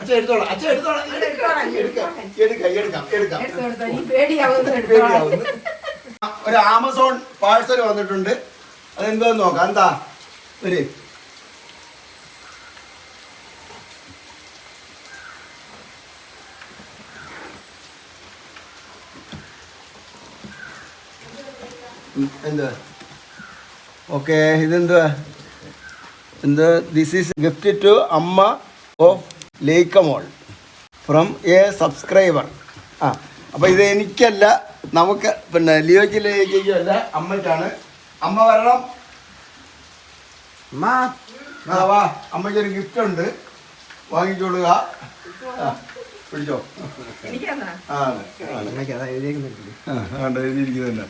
അച്ഛൻ എടുത്തോളാം അച്ഛൻ എടുത്തോളാം. എടുക്കാം എടുക്കാം എടുക്കാം പേടിയാവുന്നു. ഒരു ആമസോൺ പാഴ്സൽ വന്നിട്ടുണ്ട്. അതെന്താന്ന് നോക്കാം എന്താ? ഒരു എന്തുവാ? ഓക്കെ ഇതെന്തുവാ? എന്ത് ദിസ് ഈസ് ഗിഫ്റ്റ് ടു അമ്മ ഓഫ് ലേക്കമോൾ ഫ്രം എ സബ്സ്ക്രൈബർ ആ അപ്പോൾ ഇത് എനിക്കല്ല നമുക്ക് പിന്നെ ലിയോയ്ക്ക് ലേക്കോ അല്ല അമ്മയ്ക്കാണ്. അമ്മ വരണം. അമ്മ. ആ വാ. അമ്മയ്ക്ക് ഒരു ഗിഫ്റ്റ് ഉണ്ട് വാങ്ങിച്ചോളുക പിടിച്ചോ ആണ്, എഴുതിയിരിക്കുന്നുണ്ട്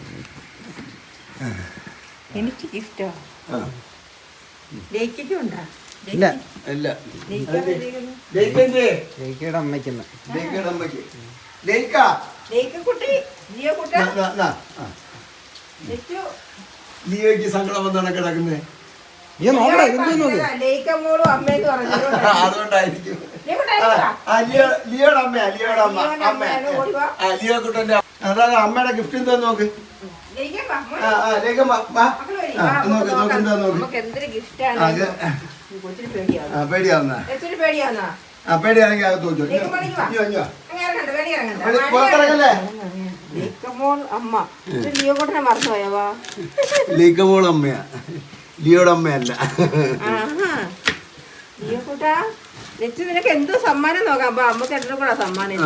എനിക്ക് ഗിഫ്റ്റോ ആ. ഇല്ല. ഇല്ല. ലേക്ക് അമ്മയ്ക്കെന്ന്. ലേക്കയുടെ അമ്മയ്ക്ക്. ലിയോയ്ക്ക് സങ്കടം വന്നാണ് കിടക്കുന്നത് അതുകൊണ്ടായിരിക്കും. ലിയോയുടെ ലിയോയുടെ അമ്മ അമ്മ ലിയോ കുട്ടന്റെ അമ്മയുടെ ഗിഫ്റ്റ് എന്താ നോക്ക്. ലേക്കം പേടിയാവുന്ന? ആ പേടിയാണെങ്കിൽ അകത്ത് വെച്ചോ. പുറത്തിറങ്ങല്ലേ? ലേക്കമോൾ അമ്മയാ. ലിയോടെ അമ്മയല്ല. നിനക്ക് എന്തോ സമ്മാനം നോക്കാം. അപ്പൊ അമ്മയ്ക്ക് രണ്ടും കൂടെ സമ്മാനം.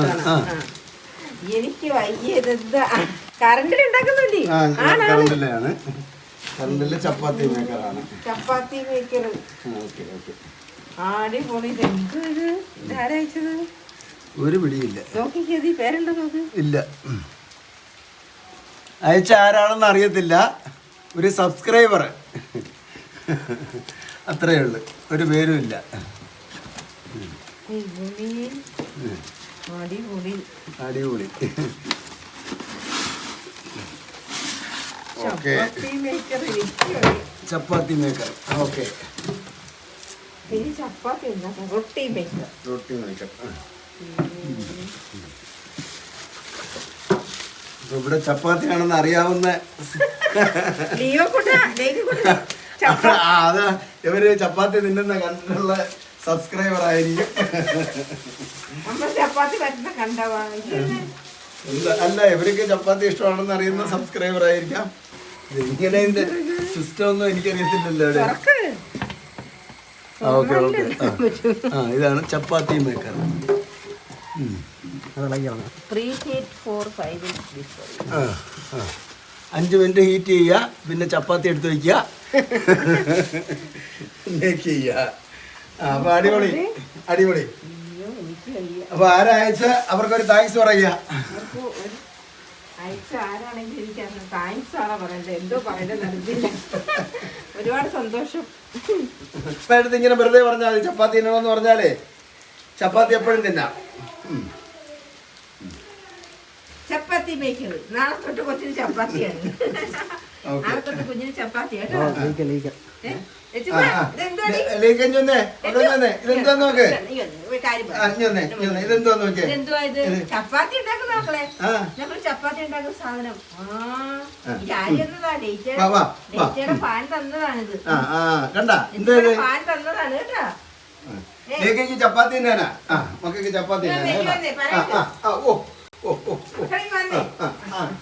എനിക്ക് വയ്യ കറണ്ടിൽ ഉണ്ടാക്കുന്നില്ലേ ആ ആണാണ്. കറണ്ടിലെ chapati മേക്കറാണ്. Chapati maker okay okay. അടിപൊളി. ഇത്? എന്തോ ഇത് ഇതാരയച്ചത് ഒരു പിടിയില്ല. നോക്കിക്കത് ഈ പേരുണ്ടോ നോക്ക്? ഇല്ല. അയച്ച ആരാണെന്ന് അറിയത്തില്ല. ഒരു സബ്സ്ക്രൈബർ. അത്രയേ ഉള്ളു. ഒരു പേരും ഇല്ല. അടിപൊളി. അടിപൊളി അടിപൊളി ഓക്കെ. ചപ്പാത്തി മേക്കർ ഓക്കെ. ഇനി ചപ്പാത്തി റൊട്ടി മേക്കർ റൊട്ടി മേക്കർ ഇവിടെ ചപ്പാത്തിയാണെന്ന് അറിയാവുന്ന അത്. ഇവർ ചപ്പാത്തി തിന്നുന്ന കണ്ടുള്ള സബ്സ്ക്രൈബർ ആയിരിക്കും. അല്ല ഇവർക്ക് ചപ്പാത്തി ഇഷ്ടമാണെന്ന് അറിയുന്ന സബ്സ്ക്രൈബർ ആയിരിക്കാം. ഇങ്ങനെ ഇതിന്റെ സിസ്റ്റം ഒന്നും എനിക്കറിയത്തില്ലല്ലോ അവിടെ ഓക്കെ ഓക്കെ. ആ. ഇതാണ് ചപ്പാത്തി മേക്കർ അഞ്ച് മിനിറ്റ് ഹീറ്റ് ചെയ്യുക പിന്നെ ചപ്പാത്തി എടുത്ത് വയ്ക്കുക മേക്ക് ചെയ്യുക. ആ അപ്പോൾ അടിപൊളി. അടിപൊളി. അപ്പൊ ആരാഴ്ച അവർക്കൊരു താങ്ക്സ് പറയുക. അയച്ച താങ്ക്സ് ആണോ പറയണ്ടത്? എന്തോ പറയേണ്ടത് നടന്നില്ല ഒരുപാട് സന്തോഷം. ഇങ്ങനെ വെറുതെ പറഞ്ഞാൽ മതി. ചപ്പാത്തി തിന്നണമെന്ന് പറഞ്ഞാലേ ചപ്പാത്തി എപ്പോഴും തിന്നാം. ചപ്പാത്തി നാളെ തൊട്ട് കൊച്ചിന് ചപ്പാത്തിയാണ്. ഓക്കെ. നാളെ തൊട്ട് കുഞ്ഞിന് ചപ്പാത്തി കേട്ടോ. ഇതെന്താ നോക്ക്. ചപ്പാത്തി ഉണ്ടാക്കുന്ന മക്കളെ. നമ്മൾ ചപ്പാത്തി ഉണ്ടാക്കുന്ന സാധനം. പാൻ തന്നതാണിത്. പാൻ തന്നതാണ് കേട്ടോ. ലേക്കയ്ക്ക് ചപ്പാത്തി മക്കൾക്ക് ഓ.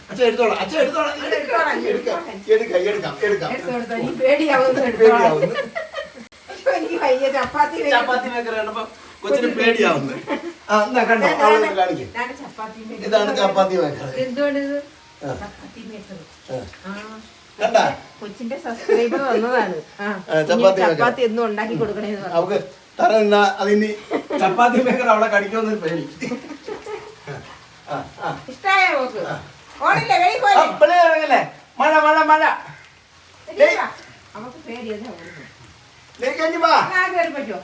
അച്ഛൻ എടുത്തോളാം അച്ഛൻ എടുത്തോളാം. എടുക്കാം എടുക്കാം പേടിയാവുന്നു ചപ്പാത്തി ചപ്പാത്തി മേക്കർ കണ്ടപ്പോ കൊച്ചിന് പേടിയാവുന്നു. ആ എന്നാ കണ്ടോ? ഇതാണ് അവളൊന്ന് കാണിക്കും. ഇതാണ് ചപ്പാത്തി മേക്കർ. ഇതാണ് ചപ്പാത്തി മേക്കർ. എന്തുകൊണ്ട് ഇത് ചപ്പാത്തി മേക്കർ. ആ. ആ. കണ്ട? കൊച്ചിന്റെ സബ്സ്ക്രൈബർ വന്നതാണ്. ചപ്പാത്തി ചപ്പാത്തി എന്നും ഉണ്ടാക്കി കൊടുക്കണേന്ന് അവക്ക് തറ നിന്നാ അതിനി ചപ്പാത്തി മേക്കർ അവളെ കടിക്കുമെന്ന് പേടി. ഇഷ്ടായോ നോക്ക് ഓണില്ലേ വെളി ആ, പോലെ ഇറങ്ങല്ലേ? മഴ മഴ പേടിയതാ പറ്റുമോ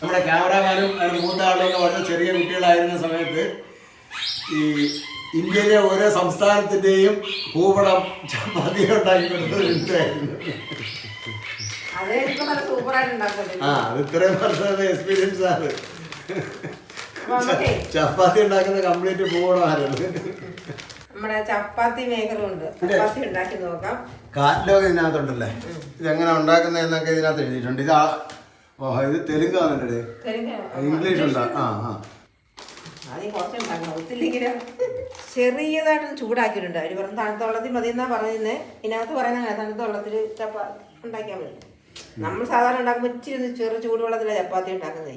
നമ്മുടെ ക്യാമറമാനും മൂത്ത ആളുകളും വളരെ ചെറിയ കുട്ടികളായിരുന്ന സമയത്ത് ഈ ഇന്ത്യയിലെ ഓരോ സംസ്ഥാനത്തിന്റെയും ഭൂപടം ചപ്പാത്തി ഉണ്ടാക്കി കൊടുത്തിട്ടുണ്ടായിരുന്നു ആ അത് ഇത്രയും വർഷത്തെ എക്സ്പീരിയൻസ് ആണ്. ചപ്പാത്തി ഉണ്ടാക്കുന്ന കംപ്ലീറ്റ് പോകണമായിരുന്നു നമ്മുടെ ചപ്പാത്തി മേഖല ചപ്പാത്തി ഉണ്ടാക്കി നോക്കാം. കാറ്റലോഗ് ഇതിനകത്തുണ്ടല്ലേ? ഇതെങ്ങനെ ഉണ്ടാക്കുന്നതെന്നൊക്കെ ഇതിനകത്ത് എഴുതിയിട്ടുണ്ട്. ഇത് ആ- ഓ ഇത് തെലുങ്ക് ആണല്ലേ ഇംഗ്ലീഷ് ഉണ്ടാ ആ. ആ ചെറിയതായിട്ടൊന്ന് ചൂടാക്കിയിട്ടുണ്ട്. അവർ പറഞ്ഞ തണുത്ത വെള്ളത്തിൽ മതി എന്നാ പറയുന്നത് ഇതിനകത്ത് പറയുന്ന തണുത്ത വെള്ളത്തിൽ ചപ്പാത്തി ഉണ്ടാക്കിയാൽ മതി. നമ്മൾ സാധാരണ ഉണ്ടാക്കുമ്പോൾ ഇച്ചിരി ഒന്ന് ചെറു ചൂടുവെള്ളത്തിലാണ് ചപ്പാത്തി ഉണ്ടാക്കുന്നത്.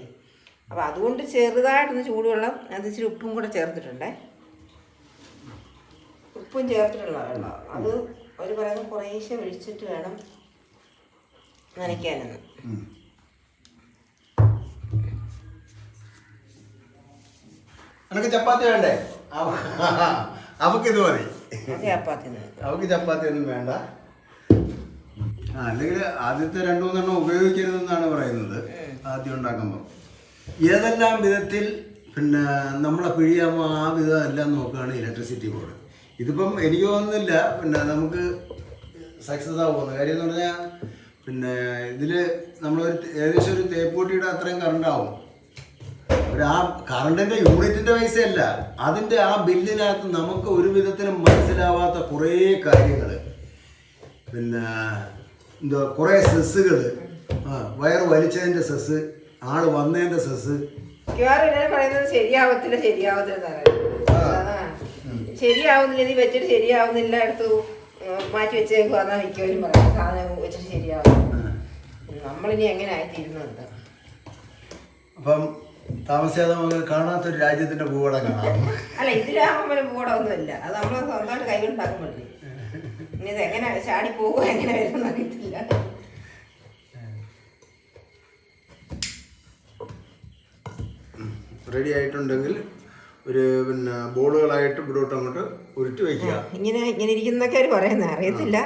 അപ്പോൾ അതുകൊണ്ട് ചെറുതായിട്ടൊന്ന് ചൂടുവെള്ളം അത് ഇച്ചിരി ഉപ്പും കൂടെ ചേർത്തിട്ടുണ്ട്. ഉപ്പും ചേർത്തിട്ടുള്ള വെള്ളം. അത് ഒരു പറയുന്നത് കുറേശ്ശെ ഒഴിച്ചിട്ട് വേണം നനയ്ക്കാനെന്ന്. നിനക്ക് ചപ്പാത്തി വേണ്ടേ? അവ- അവക്ക് ഇത് മതി. ചപ്പാത്തി അവക്ക് ചപ്പാത്തി ഒന്നും വേണ്ട. അല്ലെങ്കിൽ ആദ്യത്തെ രണ്ടു മൂന്നെണ്ണം ഉപയോഗിക്കരുതെന്നാണ് പറയുന്നത്. ആദ്യം ഉണ്ടാക്കുമ്പോൾ ഏതെല്ലാം വിധത്തിൽ പിന്നെ നമ്മളെ പിഴിയാമോ ആ വിധം എല്ലാം നോക്കുകയാണ് ഇലക്ട്രിസിറ്റി ബോർഡ്. ഇതിപ്പം എനിക്ക് തോന്നുന്നില്ല പിന്നെ നമുക്ക് സക്സസ് ആവുമെന്ന് കാര്യം എന്ന് പറഞ്ഞാൽ പിന്നെ ഇതിൽ നമ്മളൊരു ഏകദേശം ഒരു തേപ്പൂട്ടിയുടെ അത്രയും കറണ്ട് ആവും. ഒരു ആ കറണ്ടിന്റെ യൂണിറ്റിന്റെ പൈസയല്ല അതിന്റെ ആ ബില്ലിനകത്ത് നമുക്ക് ഒരു വിധത്തിലും മനസ്സിലാവാത്ത കുറേ കാര്യങ്ങൾ പിന്നെ എന്തോ കുറേ സെസ്സുകൾ ആ വയറ് വലിച്ചതിന്റെ സെസ് ആൾ വന്നതിന്റെ സെസ് പറയുന്നത് ശരിയാവത്തില്ല ശരിയാവത്തില്ല. ശരിയാവുന്നില്ല ഇത് വെച്ചിട്ട് ശരിയാവുന്നില്ല എടുത്ത് മാറ്റി വെച്ചേക്കുക എന്നാ മിക്കവരും പറയും സാധനം വെച്ചിട്ട് ശരിയാവും നമ്മളിനി എങ്ങനെ ആയിത്തീരുന്നുണ്ട് അപ്പം താമസിയാതെ നമുക്ക് കാണാത്തൊരു രാജ്യത്തിന്റെ ഭൂപടം കാണാം. അല്ല ഇതിലാകുമ്പോൾ പിന്നെ പൂടൊന്നുമില്ല അത് നമ്മൾ സ്വന്തമായിട്ട് കൈകൊണ്ട് പറ്റില്ല ഇനി ഇത് എങ്ങനെ ചാടി പോകുമോ എങ്ങനെ വരുമെന്ന് അറിയത്തില്ല. റെഡി ആയിട്ടുണ്ടെങ്കിൽ ഒരു പിന്നെ ബോളുകളായിട്ട് ഇവിടോട്ട് അങ്ങോട്ട് ഉരുട്ടി വയ്ക്കുക. ഇങ്ങനെ ഇങ്ങനെ ഇരിക്കുന്നൊക്കെ അവർ പറയുന്നത് അറിയത്തില്ല.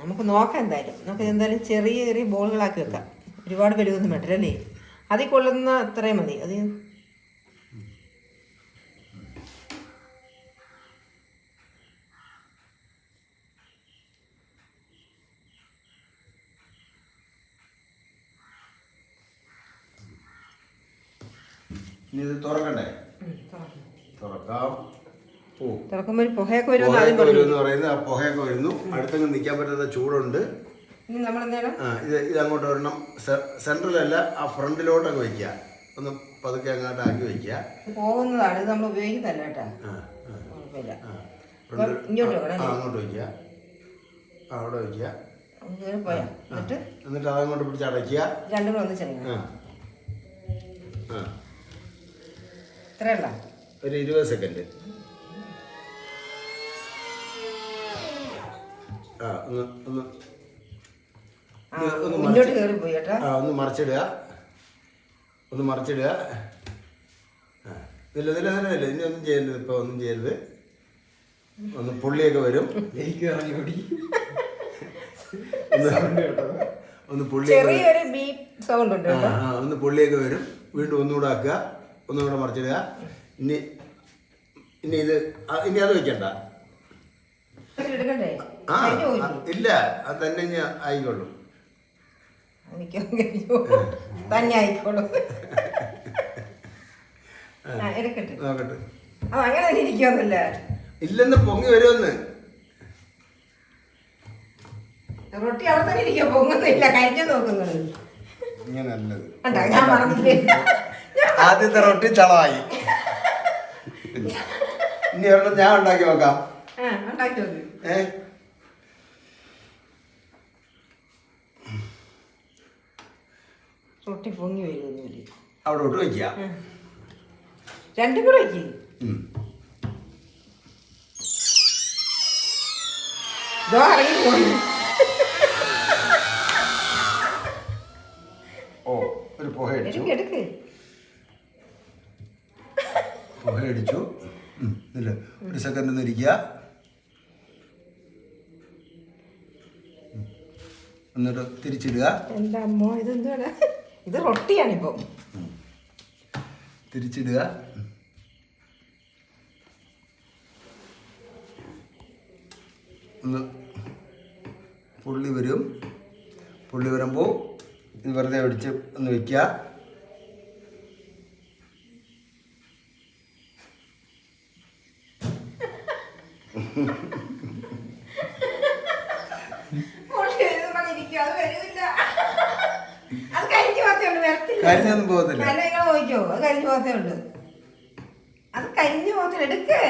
നമുക്ക് നോക്കാം എന്തായാലും. നമുക്ക് എന്തായാലും ചെറിയ ചെറിയ ബോളുകളാക്കി വെക്കാം. ഒരുപാട് വലുതൊന്നും വേണ്ടല്ലേ അതിൽ കൊള്ളുന്ന അത്രയും മതി. അത് ഇനി ഇത് തുറക്കണ്ടേ? തുറക്കാം. തുറക്കാം. ഓ. തുറക്കുമ്പോൾ ഒരു പുകയൊക്കെ വരുമെന്ന് ആദ്യം പുകയൊക്കെ പറഞ്ഞു. വരുമെന്ന് പറയുന്നത് ആ പുകയൊക്കെ വരുന്നു. അടുത്തങ്ങ് നിൽക്കാൻ പറ്റാത്ത ചൂടുണ്ട്. ഇനി നമ്മൾ എന്താണ് ആ ഇത് ഇത് അങ്ങോട്ട് ഒരെണ്ണം സെൻട്രലല്ല ആ ഫ്രണ്ടിലോട്ടൊക്കെ വയ്ക്കുക ഒന്ന് പതുക്കെ അങ്ങോട്ട് ആക്കി വയ്ക്കുക പോകുന്നതാണ്. ഇത് നമ്മൾ ഉപയോഗിക്കുന്നതല്ല കേട്ടോ. ആ ആ കുഴപ്പമില്ല. ആ. അപ്പം ഫ്രണ്ട് ഇങ്ങോട്ട് ആ, വെക്കണം ആ അല്ലേ? അങ്ങോട്ട് വയ്ക്കുക ആ അവിടെ വയ്ക്കുക പോയാ. എന്നിട്ട്? എന്നിട്ട് അതങ്ങോട്ട് പിടിച്ച് അടയ്ക്കുക. രണ്ടും കൂടെ ഒന്ന് ആ ആ. ഒരു ഇരുപത് സെക്കൻഡ്. ആ ഒന്ന് ഒന്ന്. ആ ഒന്ന് മുന്നോട്ട് മറിച്ച് കയറി ആ ഒന്ന് മറിച്ചിടുക. ഒന്ന് മറിച്ചിടുക. ആ ഇല്ല ഇല്ല ഇല്ല ഇല്ല ഇനി ഒന്നും ചെയ്യരുത് ഇപ്പൊ ഒന്നും ചെയ്യരുത്. ഒന്ന് പുള്ളിയൊക്കെ വരും. ഒന്ന് ഒന്ന് പുള്ളിയൊക്കെ ചെറിയൊരു ബീപ് സൗണ്ട് ഉണ്ട് ആ, ആ, ഒന്ന് പുള്ളിയൊക്കെ വരും. വീണ്ടും ഒന്നുകൂടെ ആക്കുക. ഒന്നുകൂടെ മറിച്ചിടുക. ഇനി ഇനി ഇത് ഇനി അത് വെക്കണ്ട. ആ ഇല്ല അത് തന്നെ ആയിക്കോളും. തന്നെ ആയിക്കോളൂ. നോക്കട്ടെ. അങ്ങനെ ഇല്ലെന്ന് പൊങ്ങി വരുമെന്ന്. റൊട്ടി അവിടെ തന്നെ ഇരിക്കുക പൊങ്ങുന്നില്ല കഴിഞ്ഞു നോക്കുന്നത്. ഇങ്ങനെ നല്ലത് കണ്ടോ ഞാൻ പറഞ്ഞില്ലേ ആദ്യത്തെ റൊട്ടി ചളവായി. ഇനി ഒരെണ്ണം ഞാൻ ഉണ്ടാക്കി നോക്കാം. ഏ? റൊട്ടി പൊങ്ങി വരുന്നില്ല? അവിടെ ഒട്ട് വയ്ക്കുക രണ്ടും കൂടെ വയ്ക്ക് ഉം. ഇതോ ഇറങ്ങി പോകുന്നു ഓ ഒരു പുഹ എടുക്ക്. പുകയടിച്ചു ഇല്ല? ഒരു സെക്കൻഡ് ഒന്ന് ഇരിക്കുക. എന്നിട്ട് തിരിച്ചിടുക. ഇത് അമ്മോ ഇത് തിരിച്ചിടുക. ഒന്ന് പുള്ളി വരും. പുള്ളി വരുമ്പോൾ ഇത് വെറുതെ അടിച്ച് ഒന്ന് വെക്കുക. കരിഞ്ഞൊന്നും പോകത്തില്ല. നല്ല നിങ്ങൾ നോക്കിയോ അത് കരിഞ്ഞു പോകത്തേ ഉള്ളൂ. അത് കരിഞ്ഞു പോകത്തില്ല എടുക്കേ.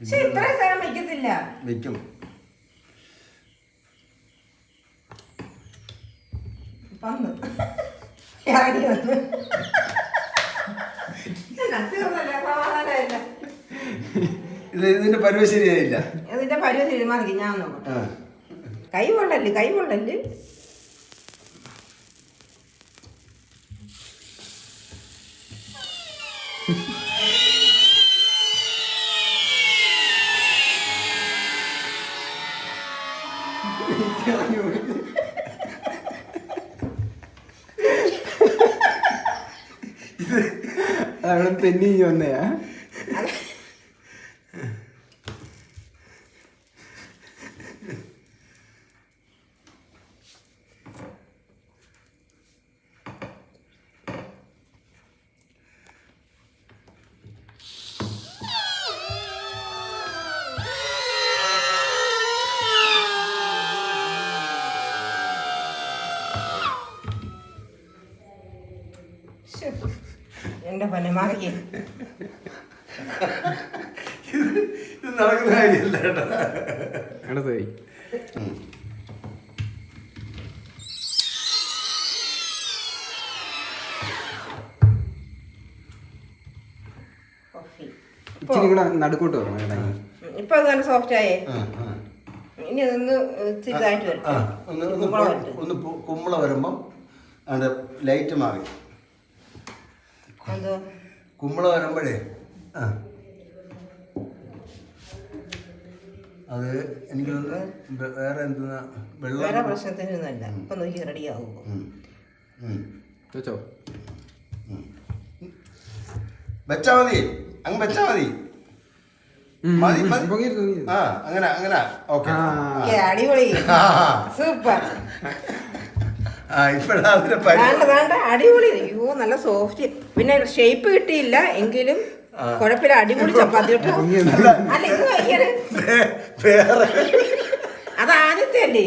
പക്ഷെ ഇത്രയും സ്ഥലം വയ്ക്കത്തില്ല വെക്കും. വന്ന്. ഇറങ്ങി വന്ന്. തീർന്നല്ലോ, സമാധാനമായില്ല. ഇത് ഇതിന്റെ പരുവ ശരിയായില്ല. ഇതിന്റെ പരുവ തീരുമാനിക്കും ഞാൻ നോക്കട്ടെ കൈ കൊള്ളല്ലേ കൈ കൊള്ളല്ലേ. അവിടെ തെന്നി വന്നയാ. ഇത് നടക്കുന്ന കാര്യമല്ല കേട്ടോ. അടുത്തായി കോഫി ഇച്ചിരി കൂടെ നടുക്കോട്ട് വരണം ഇപ്പൊ അത് നല്ല സോഫ്റ്റ് ആയേ. ഇനി അതൊന്ന് വരും ആ ഒന്ന് ഒന്ന് കുമ്പളം പൊ- വരട്ടെ. ഒന്ന് പൊ- കുമ്പള വരുമ്പം ലൈറ്റ് മാറി. എന്തോ? കുമ്പള വരുമ്പോഴേ. ആ. അത് എനിക്ക് തോന്നുന്നു വേറെ എന്താ വേറെ വെള്ളം പ്രശ്നത്തിനൊന്നുമല്ല. ഇപ്പൊ നോക്കി. വെച്ചോ. വെച്ചാ മതി. അങ്ങ് വെച്ചാ മതി. ആ അങ്ങനെ അങ്ങനെ. ഓക്കെ അടിപൊളി. ആ. സൂപ്പർ ആ ഇപ്പഴാ അതിന്റെ പരി വേണ്ട വേണ്ട. അടിപൊളി. അയ്യോ നല്ല സോഫ്റ്റ് പിന്നെ ഷേപ്പ് കിട്ടിയില്ല എങ്കിലും കുഴപ്പമില്ല. അടിപൊളി ചപ്പാത്തി കേട്ടോ. അല്ല ഇത് ഭയങ്കര വേറെ അത് ആദ്യത്തെ അല്ലേ?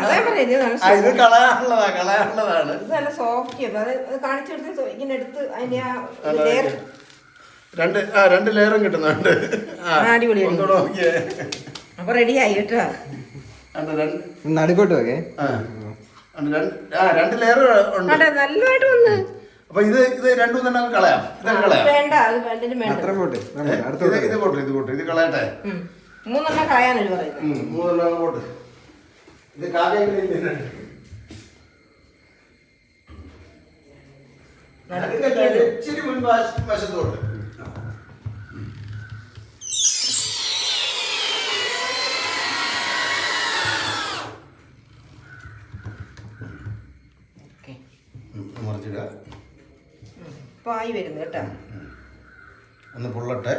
അതാ പറയുന്നത്. ഇത് നല്ല സോഫ്റ്റ് അത് അത് കാണിച്ചെടുത്ത് ഇങ്ങനെ എടുത്ത് അതിന്റെ ആ അല്ല, ലെയർ രണ്ട് ആ രണ്ട് ലെയറും കിട്ടുന്നുണ്ട്. അപ്പൊ റെഡിയായി കേട്ടോ. നടുക്കോട്ട് വെക്കേ ആ രണ്ട് ലെയർ ഉണ്ട്. നല്ലതായിട്ട് വന്ന്. അപ്പൊ ഇത് ഇത് രണ്ടും തന്നെ കളയാം. ഇത് കളയാം. വേണ്ട അത് രണ്ടിനും വേണ്ട. അത്ര പോട്ടെ ഏ, ഇത് ഇത് പോട്ടെ ഇത് പോട്ടെ ഇത് കളയട്ടെ. ഉം. മൂന്നെണ്ണം കളയാനല്ലേ പറയുന്നത്. ഉം, മൂന്നെണ്ണം അങ്ങ് പോട്ടെ. ഇത് കാക്കയില്ല? ഇച്ചിരി മുൻവശ മറിച്ചിടുക. പായി വരുന്നു കേട്ടോ. ഒന്ന് പൊള്ളട്ടെ.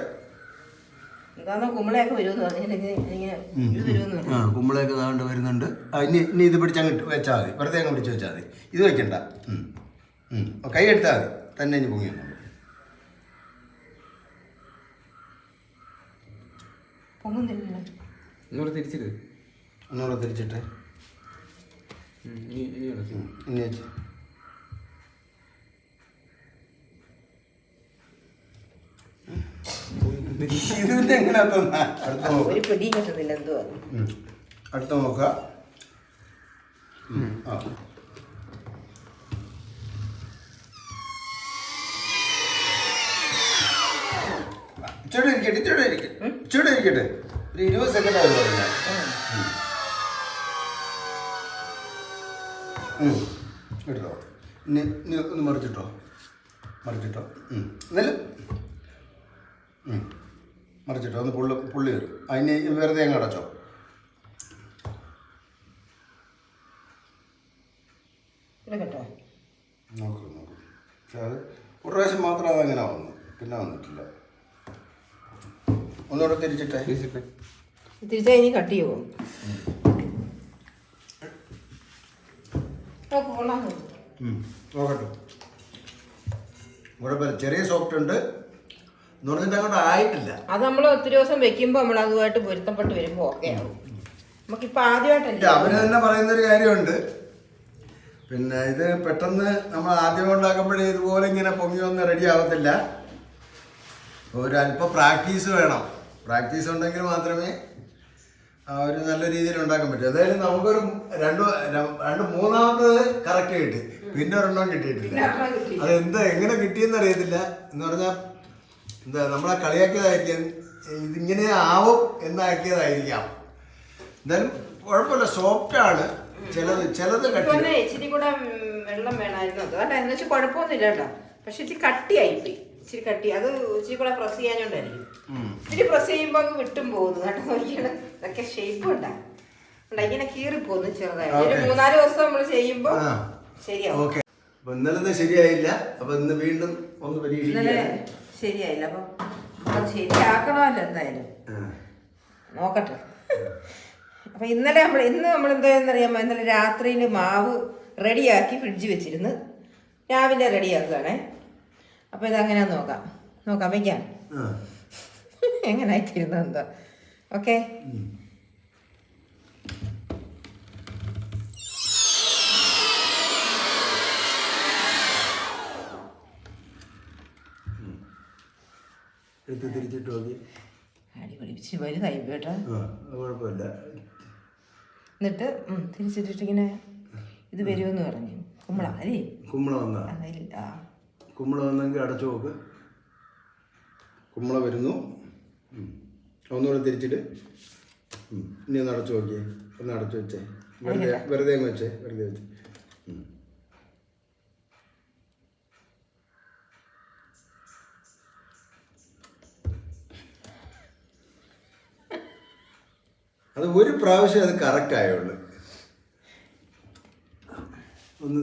കുമ്പളയൊക്കെ വരുമെന്ന് പറഞ്ഞില്ലെങ്കിൽ ഇങ്ങനെ ഇത് വരുമെന്ന് ആ കുമ്പളയൊക്കെ താണ്ട് വരുന്നുണ്ട്. ഇനി ഇനി ഇത് പിടിച്ച് അങ്ങ് വെച്ചാൽ മതി. വെറുതെ അങ്ങ് പിടിച്ച് വെച്ചാൽ മതി. ഇത് വെക്കണ്ട. കൈ എടുത്താൽ മതി. തന്നെ ഇനി പൊങ്ങി ഒന്നുകൂടെ തിരിച്ചിട്ട് ഒന്നുകൂടെ തിരിച്ചിട്ട്. ഇനി ഇനി ഇനി വെച്ച്. അടുത്ത ഒരു പിടിയും കിട്ടുന്നില്ല എന്തുവാ അടുത്ത നോക്കുക ആ. ഇരിക്കട്ടെ ഇച്ചിരി ഇരിക്കട്ടെ. ഇച്ചിരി ഇരിക്കട്ടെ. ഒരു ഇരുപത് സെക്കൻഡ് ആയി പറഞ്ഞ. ഇനി ഒന്ന് മറിച്ചിട്ടോ. മറിച്ചിട്ടോ. എന്നാലും. മറിച്ചിട്ടോ ഒന്ന് പുള്ളി പുള്ളി വരും. അതിന് വെറുതെ അങ്ങ് അടച്ചോ. നോക്ക് നോക്കൂ നോക്കൂ. പക്ഷെ അത് ഒരു പ്രാവശ്യം മാത്രം അതങ്ങനെ വന്നു. പിന്നെ വന്നിട്ടില്ല. ഒന്നുകൂടെ തിരിച്ചിട്ടെ? തിരിച്ചിട്ട്. തിരിച്ചാൽ ഇനി കട്ട് ചെയ്യുമോ നോക്കട്ടെ. കുഴപ്പമില്ല ചെറിയ സോഫ്റ്റ് ഉണ്ട്. എന്ന് പറഞ്ഞിട്ട് അങ്ങോട്ട് ആയിട്ടില്ല. അത് നമ്മൾ ഒത്തിരി ദിവസം വെക്കുമ്പോൾ നമ്മൾ അതുമായിട്ട് പൊരുത്തപ്പെട്ട് വരുമ്പോൾ ഓക്കെ ആവും. നമുക്കിപ്പോൾ ആദ്യമായിട്ടല്ലേ അവർ തന്നെ പറയുന്ന ഒരു കാര്യമുണ്ട്. പിന്നെ ഇത് പെട്ടെന്ന് നമ്മൾ ആദ്യം ഉണ്ടാക്കുമ്പോഴേ ഇതുപോലെ ഇങ്ങനെ പൊങ്ങി വന്ന് റെഡി ആവത്തില്ല. അല്പം പ്രാക്ടീസ് വേണം. പ്രാക്ടീസ് ഉണ്ടെങ്കിൽ മാത്രമേ ഒരു നല്ല രീതിയിൽ ഉണ്ടാക്കാൻ പറ്റൂ. അതായത് നമുക്കൊരു രണ്ട് രണ്ട് മൂന്നാമത്തത് കറക്റ്റ് കിട്ടി പിന്നെ ഒരെണ്ണം കിട്ടിയിട്ടില്ല. അതെന്താ അത് എന്താ എങ്ങനെ കിട്ടിയെന്ന് അറിയത്തില്ല. എന്ന് പറഞ്ഞാൽ എന്താ നമ്മളെ കളിയാക്കിയതായിരിക്കും. ഇതിങ്ങനെ ആവും എന്നാക്കിയതായിരിക്കാം. എന്തായാലും കുഴപ്പമില്ല സോഫ്റ്റ് ആണ്. ചിലത് ചിലത് കട്ടി. ഇച്ചിരി കൂടെ വെള്ളം വേണമായിരുന്നു. അത് കേട്ടോ എന്ന് വെച്ചാൽ കുഴപ്പമൊന്നുമില്ല കേട്ടോ. പക്ഷെ ഇച്ചിരി ഇച്ചിരി കട്ടി. അത് ഇച്ചിരി കൂടെ പ്രസ് ചെയ്യാഞ്ഞോണ്ടായിരിക്കും. ഉം. ഇച്ചിരി പ്രസ് ചെയ്യുമ്പോൾ അങ്ങ് വിട്ടും പോകുന്നു കേട്ടോ. നോക്കിയാണ് ഇതൊക്കെ ഷേപ്പ് ഇങ്ങനെ കീറി പോകുന്നു ചെറുതായി. ഒരു മൂന്നാൽ ദിവസം നമ്മൾ ചെയ്യുമ്പോൾ ശരിയാവും. ഓക്കെ അപ്പൊ ഇന്നലെ ശരിയായില്ല. അപ്പൊ ഇന്ന് വീണ്ടും ഒന്ന് ഇന്നലെ പരീക്ഷിക്കുക ശരിയായില്ല. അപ്പം ശരിയാക്കണമല്ലോ എന്തായാലും. നോക്കട്ടെ. അപ്പൊ ഇന്നലെ നമ്മൾ ഇന്ന് നമ്മൾ എന്തായെന്നറിയാമോ ഇന്നലെ രാത്രിയിൽ മാവ് റെഡിയാക്കി ഫ്രിഡ്ജ് വെച്ചിരുന്ന്. രാവിലെ റെഡിയാക്കുകയാണേ അപ്പോൾ ഇതങ്ങനെയാന്ന് നോക്കാം. നോക്കാം വയ്ക്കാം എങ്ങനായിത്തീരുന്നത് എന്തോ ഓക്കെ? എടുത്ത് തിരിച്ചിട്ട് നോക്കി അടിപൊളി. ഇച്ചിരി വലുതായി കേട്ടോ. കുഴപ്പമില്ല. എന്നിട്ട് തിരിച്ചിട്ടിട്ട് ഇങ്ങനെ ഇത് വരുമെന്ന് പറഞ്ഞു. കുമ്പള അല്ലേ? കുമ്പള വന്നാ. കുമ്പള വന്നെങ്കിൽ അടച്ചു നോക്ക്. കുമ്പള വരുന്നു. ഒന്നുകൂടെ തിരിച്ചിട്ട്. ഇനി ഒന്ന് അടച്ചു നോക്കിയേ. ഒന്ന് അടച്ചു വെച്ചേ. വെറുതെ വെറുതെ വെച്ചേ. വെറുതെ വെച്ചേ. അത് ഒരു പ്രാവശ്യം അത് കറക്റ്റ് ആയുള്ളൂ. ഒന്ന്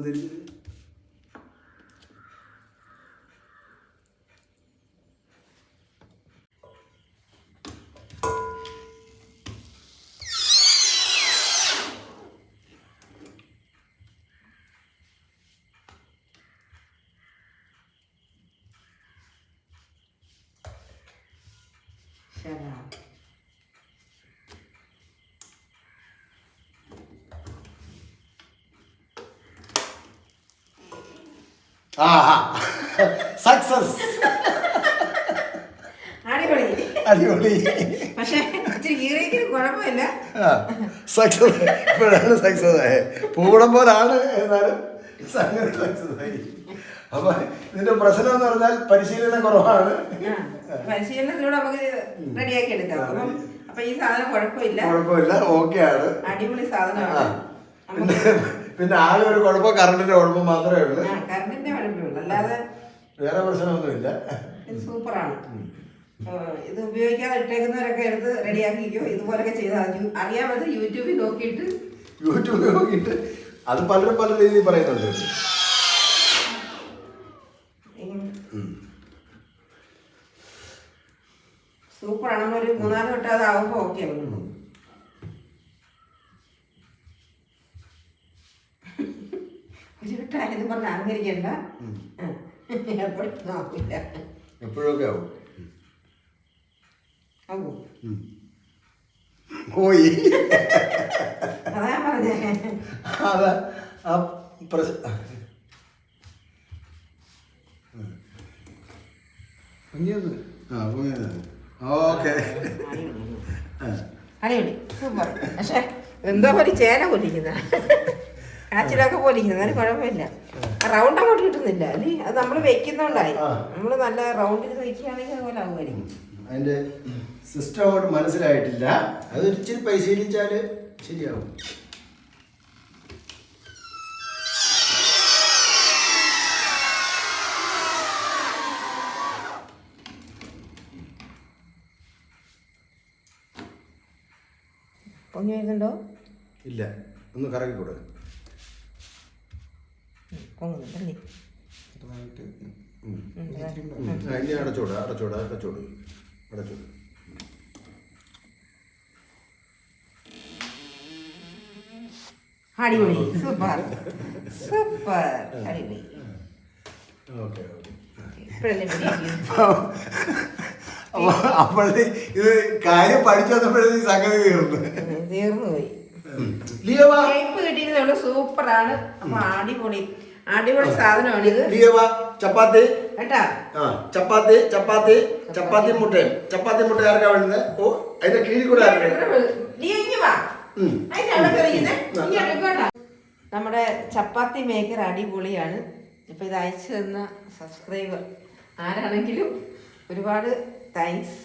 ആഹാ. സക്സസ് അടിപൊളി. അടിപൊളി. പക്ഷേ കുഴപ്പമില്ല. സക്സസ് ഇപ്പോഴാണ് സക്സസ് ആയത് പൂവിടം പോലാണ് എന്നാലും സംഗതി സക്സസ് ആയി. അപ്പൊ ഇതിന്റെ പ്രശ്നം എന്ന് പറഞ്ഞാൽ പരിശീലനം കുറവാണ്. പരിശീലനം പരിശീലനത്തിലൂടെ നമുക്ക് റെഡിയാക്കി എടുക്കാം. അപ്പം അപ്പൊ ഈ സാധനം കുഴപ്പമില്ല. കുഴപ്പമില്ല. ഓക്കെ ആണ്. അടിപൊളി സാധനമാണ്. പിന്നെ ആകെ ഒരു കുഴപ്പം കറണ്ടിന്റെ കുഴപ്പം മാത്രമേ ഉള്ളൂ. കറണ്ടിന്റെ കുഴപ്പമുള്ളൂ അല്ലാതെ വേറെ പ്രശ്നമൊന്നുമില്ല. ഇത് സൂപ്പറാണ്. ഇത് ഉപയോഗിക്കാതെ ഇട്ടേക്കുന്നവരൊക്കെ എടുത്ത് റെഡിയാക്കിക്കോ. ഇതുപോലൊക്കെ ചെയ്താൽ അറിയാമത് യൂട്യൂബിൽ നോക്കിയിട്ട്. യൂട്യൂബിൽ നോക്കിയിട്ട് അത് പലരും പല രീതിയിൽ പറയുന്നുണ്ട്. സൂപ്പറാണ്. ഒരു മൂന്നാൽ വട്ടം അതാവുമ്പോൾ ഓക്കെ അംഗീകരിക്കണ്ട. പറഞ്ഞ് അഹങ്കരിക്കണ്ട എപ്പോഴും എപ്പോഴൊക്കെ ആവും. ആവും. പോയി. അതാ പറഞ്ഞേ. അതാ ആ പ്രശ്നം ഭംഗിയൊന്ന് ആ ഓക്കെ. അടിപൊളി. സൂപ്പർ. പക്ഷെ എന്തോ ഒരു ചേന പൊലിക്കുന്ന കാച്ചിലൊക്കെ പൊലിക്കുന്ന അതിന് കുഴപ്പമില്ല. റൗണ്ട് അങ്ങോട്ട് കിട്ടുന്നില്ല. അല്ലേ? അത് നമ്മൾ വെക്കുന്നോണ്ടായി. നമ്മൾ നല്ല റൗണ്ടിൽ വെക്കുകയാണെങ്കിൽ അതുപോലെ ആവുമായിരിക്കും. അതിന്റെ സിസ്റ്റം അങ്ങോട്ട് മനസ്സിലായിട്ടില്ല. അത് ഇച്ചിരി പരിശീലിച്ചാൽ ശരിയാവും. പൊങ്ങി വരുന്നുണ്ടോ? ഇല്ല. ഒന്ന് കറക്കി കൊടു ഇനി അടച്ചോട് അടച്ചോട് അടച്ചോട് അടച്ചോട്. അടിപൊളി സൂപ്പർ സൂപ്പർ അടിപൊളി. അപ്പോഴത്തെ ഇത് കാര്യം പഠിച്ചു വന്നപ്പോഴത്തേക്ക് സംഗതി തീർന്നു. തീർന്നു പോയി. സൂപ്പറാണ്. അപ്പൊ അടിപൊളി. അടിപൊളി സാധനമാണ് ഇത്. ലിയവാ ചപ്പാത്തി. കേട്ടാ? ആ ചപ്പാത്തി ചപ്പാത്തി ചപ്പാത്തി മുട്ടയും ചപ്പാത്തി മുട്ട ആർക്കാ വേണ്ടത്? ഓ അതിന്റെ കീഴിൽ കൂടെ. നമ്മുടെ ചപ്പാത്തി മേക്കർ അടിപൊളിയാണ്. ഇപ്പൊ ഇത് അയച്ചു തന്ന സബ്സ്ക്രൈബർ ആരാണെങ്കിലും ഒരുപാട് താങ്ക്സ്